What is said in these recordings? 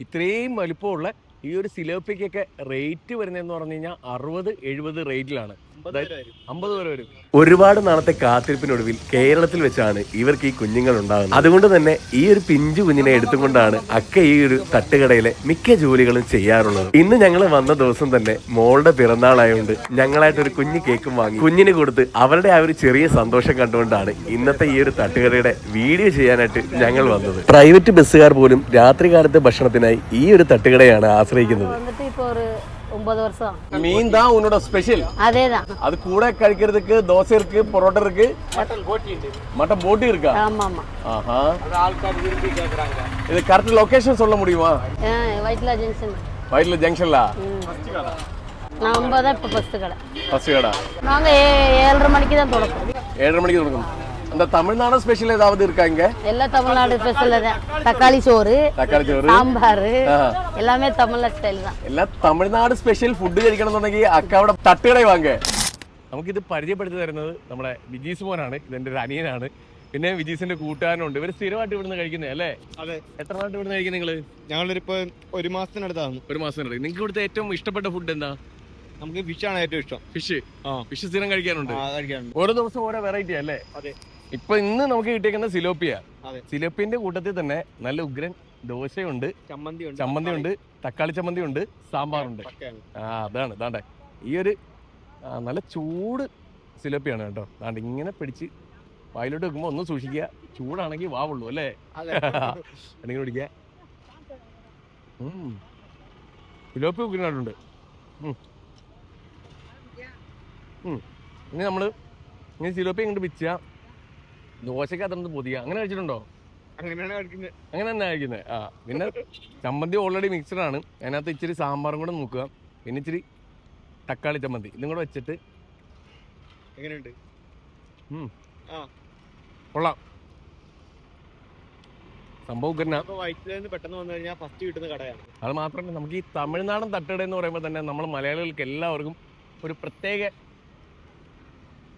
ഇത്രയും വലിപ്പമുള്ള ഈ ഒരു സിലോപ്പിക്കൊക്കെ റേറ്റ് വരുന്നതെന്ന് പറഞ്ഞു കഴിഞ്ഞാൽ അറുപത് എഴുപത് റേറ്റിലാണ് ഒരുപാട് നാളത്തെ കാത്തിരിപ്പിനൊടുവിൽ കേരളത്തിൽ വെച്ചാണ് ഇവർക്ക് ഈ കുഞ്ഞുങ്ങൾ ഉണ്ടാകുന്നത്. അതുകൊണ്ട് തന്നെ ഈ ഒരു പിഞ്ചു കുഞ്ഞിനെ എടുത്തുകൊണ്ടാണ് അക്ക ഈ ഒരു തട്ടുകടയിലെ മിക്ക ജോലികളും ചെയ്യാറുള്ളത്. ഇന്ന് ഞങ്ങൾ വന്ന ദിവസം തന്നെ മോളുടെ പിറന്നാളായതുകൊണ്ട് ഞങ്ങളായിട്ട് ഒരു കുഞ്ഞു കേക്കും വാങ്ങി കുഞ്ഞിന് കൊടുത്ത് അവരുടെ ആ ഒരു ചെറിയ സന്തോഷം കണ്ടുകൊണ്ടാണ് ഇന്നത്തെ ഈ ഒരു തട്ടുകടയുടെ വീഡിയോ ചെയ്യാനായിട്ട് ഞങ്ങൾ വന്നത്. പ്രൈവറ്റ് ബസ്സുകാർ പോലും രാത്രികാലത്തെ ഭക്ഷണത്തിനായി ഈ ഒരു തട്ടുകടയാണ് ആശ്രയിക്കുന്നത്. ஒன்பது வருஷம். മീൻ தான் உன்னோட ஸ்பெஷல் அதே தான் அது கூட கழிக்கிறதுக்கு தோசை இருக்கு பரோட்டா இருக்கு. மட்டன் போட்டி இருக்கா. ஆமாம் ஆமாம். ஆஹா. இது கரெக்ட் லொகேஷன் சொல்ல முடியுமா? வயிற்றுல ஜங்ஷன் வயலில் ஜங்ஷன்ல நான் ஒன்பது தான் இப்போ ஃபஸ்ட்டு கடை. ஃபர்ஸ்ட் கடை. நாங்கள் ஏழரை மணிக்கு தான் தொடக்கம். ஏழரை மணிக்கு தொடங்கும் அந்த தமிழ்நாடு ஸ்பெஷல் ஏதாவது இருக்கா இங்க எல்லாம் தமிழ்நாடு ஸ்பெஷலில் தான் தக்காளி சோறு തക്കാളി ചോറ് சாம்பார் ആ. எல்லாமே தமிழ்நாடு ஸ்டைல் தான் എല്ലാം തമിഴ്നാട് സ്പെഷ്യൽ ഫുഡ് കഴിക്കണം എന്നുണ്ടെങ്കിൽ അക്ക അവിടെ തട്ടുകട വാങ്ങ നമുക്കിത് പരിചയപ്പെടുത്തി തരുന്നത് നമ്മുടെ വിജീസ് മോനാണ് ഇതെന്റെ ഒരു അനിയനാണ് പിന്നെ വിജീസിന്റെ കൂട്ടുകാരനുണ്ട് ഇവർ സ്ഥിരമായിട്ട് ഇവിടുന്ന് കഴിക്കുന്നത് അല്ലേ അതെ എത്ര നാട്ട് ഇവിടുന്ന് കഴിക്കുന്നത് നിങ്ങള് ഞങ്ങളിപ്പോ ഒരു മാസത്തിനടുത്താണ് ഒരു മാസം നിങ്ങൾക്ക് ഇവിടുത്തെ ഏറ്റവും ഇഷ്ടപ്പെട്ട ഫുഡ് എന്താ നമുക്ക് ഫിഷാണ് ഏറ്റവും ഇഷ്ടം ഫിഷ് ആ ഫിഷ് സ്ഥിരം കഴിക്കാനുണ്ട് ആ, കഴിക്കാറുണ്ട് ഓരോ ദിവസം ഓരോ വെറൈറ്റി അല്ലേ അതെ ഇപ്പൊ ഇന്ന് നമുക്ക് കിട്ടിയേക്കുന്ന സിലോപ്പിയ. സിലോപ്പിന്റെ കൂട്ടത്തിൽ തന്നെ നല്ല ഉഗ്രൻ ദോശയുണ്ട് ചമ്മന്തി ഉണ്ട് തക്കാളി ചമ്മന്തി ഉണ്ട് സാമ്പാറുണ്ട്. ആ അതാണ് ഇതാണ്ടെ. ഈ ഒരു നല്ല ചൂട് സിലോപ്പിയാണ് കേട്ടോ. അതാണ്ട് ഇങ്ങനെ പിടിച്ച് വായിലോട്ട് വെക്കുമ്പോൾ ഒന്ന് സൂക്ഷിക്കുക. ചൂടാണെങ്കിൽ വാവുള്ളൂ അല്ലേ? അല്ലെങ്കിൽ പിടിക്കുക. സിലോപ്പി ഉഗ്രനായിട്ടുണ്ട്. ഇനി നമ്മൾ ഇനി സിലോപ്പി ഇങ്ങോട്ട് പിച്ച ദോശക്കകത്തുനിന്ന് പൊതിയ. അങ്ങനെ കഴിച്ചിട്ടുണ്ടോ? അങ്ങനെയാണ് കഴിക്കുന്നത്. അങ്ങനെ തന്നെ കഴിക്കുന്നത്. ആ പിന്നെ ചമ്മന്തി ഓൾറെഡി മിക്സഡ് ആണ്. അതിനകത്ത് ഇച്ചിരി സാമ്പാറും കൂടെ നോക്കുക. പിന്നെ ഇച്ചിരി തക്കാളി ചമ്മന്തി. ഇതും കൂടെ വെച്ചിട്ട് എങ്ങനെയുണ്ട്? കൊള്ളാം. സംഭവം പെട്ടെന്ന് വന്നു കഴിഞ്ഞാൽ ഫസ്റ്റ് കിട്ടുന്ന കടയാണ്. അത് മാത്രമല്ല നമുക്ക് ഈ തമിഴ്നാടൻ തട്ടുകട എന്ന് പറയുമ്പോൾ തന്നെ നമ്മൾ മലയാളികൾക്ക് എല്ലാവർക്കും ഒരു പ്രത്യേക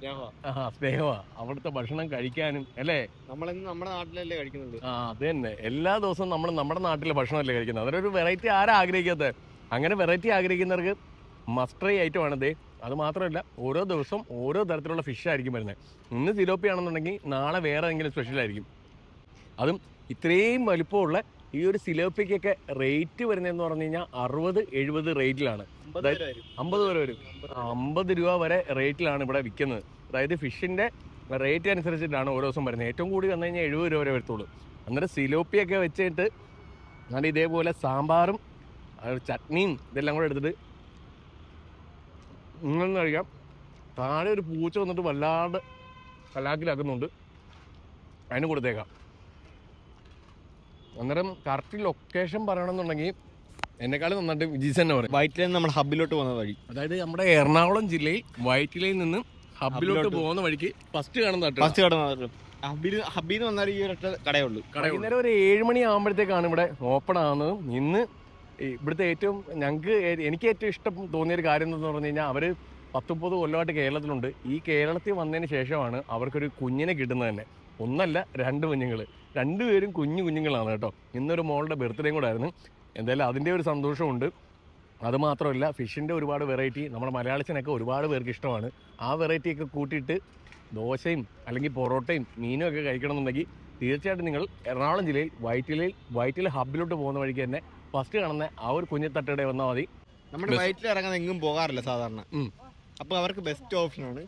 ആ, സ്നേഹമാണ് അവിടുത്തെ ഭക്ഷണം കഴിക്കാനും അല്ലേ? നമ്മളിന്ന് നമ്മുടെ നാട്ടിലല്ലേ കഴിക്കുന്നുണ്ട് ആ അത് തന്നെ. എല്ലാ ദിവസവും നമ്മൾ നമ്മുടെ നാട്ടിലെ ഭക്ഷണമല്ലേ കഴിക്കുന്നത്. അതിനൊരു വെറൈറ്റി ആരാ ആഗ്രഹിക്കാത്തത്? അങ്ങനെ വെറൈറ്റി ആഗ്രഹിക്കുന്നവർക്ക് മസ്റ്ററി ഐറ്റം ആണത് അത് മാത്രമല്ല ഓരോ ദിവസവും ഓരോ തരത്തിലുള്ള ഫിഷ് ആയിരിക്കും വരുന്നത്. ഇന്ന് സിലോപ്പി ആണെന്നുണ്ടെങ്കിൽ നാളെ വേറെ എന്തെങ്കിലും സ്പെഷ്യൽ ആയിരിക്കും. അതും ഇത്രയും വലിപ്പമുള്ള ഈ ഒരു സിലോപ്പിക്കൊക്കെ റേറ്റ് വരുന്നതെന്ന് പറഞ്ഞു കഴിഞ്ഞാൽ അറുപത് എഴുപത് റേറ്റിലാണ് അമ്പത് വരും. അമ്പത് വരെ അമ്പത് രൂപ വരെ റേറ്റിലാണ് ഇവിടെ വിൽക്കുന്നത്. അതായത് ഫിഷിന്റെ റേറ്റ് അനുസരിച്ചിട്ടാണ് ഓരോ ദിവസം വരുന്നത്. ഏറ്റവും കൂടി വന്നു കഴിഞ്ഞാൽ എഴുപത് രൂപ വരെ വരത്തുള്ളൂ. അന്നേരം സിലോപ്പിയൊക്കെ വെച്ചിട്ട് നല്ല ഇതേപോലെ സാമ്പാറും ചട്നിയും ഇതെല്ലാം കൂടെ എടുത്തിട്ട് ഇങ്ങനെ കഴിക്കാം താഴെ ഒരു പൂച്ച വന്നിട്ട് വല്ലാണ്ട് കലാക്കിലാക്കുന്നുണ്ട്. അതിന് കൊടുത്തേക്കാം. അന്നേരം കറക്റ്റ് ലൊക്കേഷൻ പറയണമെന്നുണ്ടെങ്കിൽ എന്നെക്കാളും നന്നായിട്ട് വിജീസ് തന്നെ പറയും. നിന്ന് നമ്മൾ ഹബിലോട്ട് പോകുന്ന വഴി. അതായത് നമ്മുടെ എറണാകുളം ജില്ലയിൽ വൈറ്റിലയിൽ നിന്ന് ഹബിലോട്ട് ഹബ്ബിലോട്ട്. പോകുന്ന വഴിക്ക് ഫസ്റ്റ് കാണുന്ന തട്ട്. ഫസ്റ്റ് കാണുന്ന ഹബിൽ നിന്ന് വന്നാൽ ഈ ഒരൊറ്റ കടയുള്ളൂ. വൈകുന്നേരം ഒരു ഏഴ് മണി ആകുമ്പോഴത്തേക്കാണ് ഇവിടെ ഓപ്പൺ ആവുന്നത്. ഇന്ന് ഇവിടുത്തെ ഏറ്റവും ഞങ്ങൾക്ക് എനിക്ക് ഏറ്റവും ഇഷ്ടം തോന്നിയ ഒരു കാര്യം എന്ന് പറഞ്ഞു കഴിഞ്ഞാൽ അവർ പത്തൊമ്പത് കൊല്ലമായിട്ട് കേരളത്തിലുണ്ട്. ഈ കേരളത്തിൽ വന്നതിന് ശേഷമാണ് അവർക്കൊരു കുഞ്ഞിനെ കിട്ടുന്നത് തന്നെ. ഒന്നല്ല രണ്ട് കുഞ്ഞുങ്ങൾ രണ്ടുപേരും കുഞ്ഞു കുഞ്ഞുങ്ങളാണ് കേട്ടോ. ഇന്നൊരു മോളുടെ ബർത്ത്ഡേയും കൂടെ ആയിരുന്നു. എന്തായാലും അതിന്റെ ഒരു സന്തോഷമുണ്ട് അതുമാത്രമല്ല ഫിഷിന്റെ ഒരുപാട് വെറൈറ്റി നമ്മുടെ മലയാളത്തിനൊക്കെ ഒരുപാട് പേർക്ക് ഇഷ്ടമാണ്. ആ വെറൈറ്റിയൊക്കെ കൂട്ടിയിട്ട് ദോശയും അല്ലെങ്കിൽ പൊറോട്ടയും മീനും ഒക്കെ കഴിക്കണമെന്നുണ്ടെങ്കിൽ തീർച്ചയായിട്ടും നിങ്ങൾ എറണാകുളം ജില്ലയിൽ വൈറ്റിലയിൽ വൈറ്റില ഹബിലോട്ട് പോകുന്ന വഴിക്ക് തന്നെ ഫസ്റ്റ് കാണുന്ന ആ ഒരു കുഞ്ഞിത്തട്ടയുടെ വന്നാൽ മതി. നമ്മുടെ വൈറ്റിൽ ഇറങ്ങുന്ന ഇറങ്ങാൻ എങ്ങും പോകാറില്ല സാധാരണ. അപ്പോൾ അവർക്ക് ബെസ്റ്റ് ഓപ്ഷനാണ്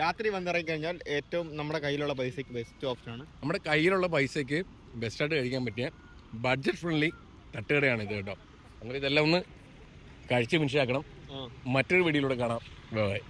രാത്രി വന്നിറങ്ങി കഴിഞ്ഞാൽ ഏറ്റവും നമ്മുടെ കയ്യിലുള്ള പൈസയ്ക്ക് ബെസ്റ്റ് ഓപ്ഷനാണ് നമ്മുടെ കയ്യിലുള്ള പൈസയ്ക്ക് ബെസ്റ്റായിട്ട് കഴിക്കാൻ പറ്റിയ ബഡ്ജറ്റ് ഫ്രണ്ട്ലി തട്ടുകടയാണ് ഇത് കേട്ടോ. അങ്ങനെ ഇതെല്ലാം ഒന്ന് കഴിച്ച് മനസ്സിലാക്കണം. മറ്റൊരു വീഡിയോയിലൂടെ കാണാം. ബൈ